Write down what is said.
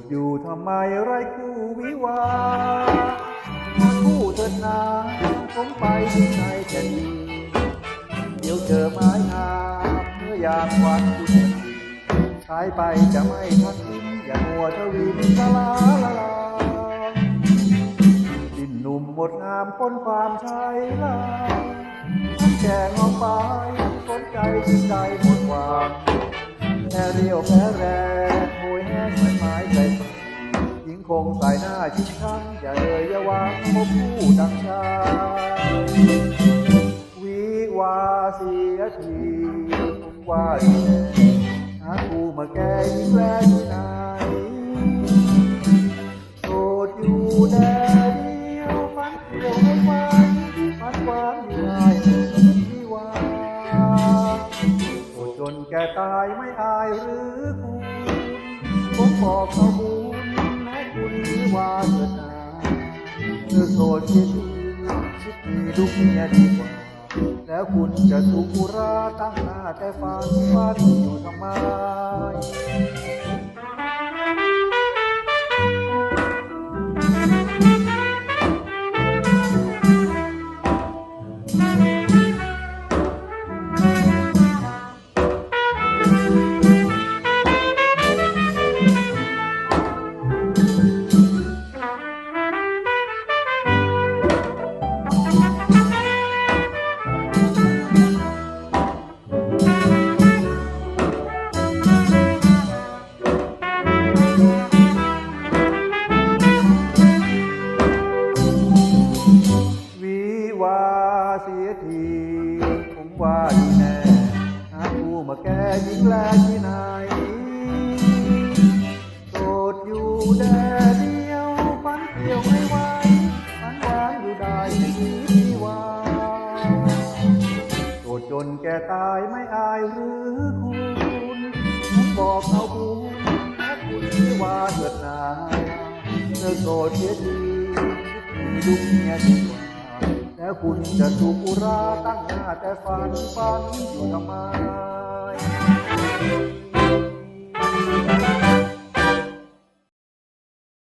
ดอยู่ทำไมไรคู่วิวาคู่เถิดนาผมไปที่ไหนจะดีเดี๋ยวเจอไม้งามเมื่อยามวันคุณใช้ไปจะไม่ทักทิ้งอย่ามัวทวินละลาละลาดินหนุ่มหมดงามพ้นความชายลาทั้งแก่งออกไปสนใจจิตใจหมดหวังแค่เรียวแพ้แรง คงสายหน้าชิดชังอย่าเลยอย่าวางพบผู้ดังชาวิวาเสียทีผมว่าแน่หากูมาแก้ยิ่งแรงที่ไหนโสดอยู่แดนเดียวฝันเดียวไม่ไหวฝันหวานอยู่ได้วิวาโสดจนแก่ตายไม่อายหรือคุณผมบอกเขาบุ ลูกเมียดีกว่า แล้วคุณจะสุกุราตั้งหน้าแต่ฟันฟันอยู่ทำไม เสียทีผมว่าดีแน่หาผู้มาแก้ยิ่งแลที่ไหนโสดอยู่แดดเดียวฝันเดียวไม่ไหวฝันหวานอยู่ได้ไม่มีที่ว่าโสดจนแก่ตายไม่อายหรือคุณผมบอกเอาบุญแม้คุณที่ว่าเถิดนาเธอโสดเสียทีดูเมียดีกว่า คุณจะถูกอุราตั้งหน้าแต่ฝันฝันอยู่ทำไม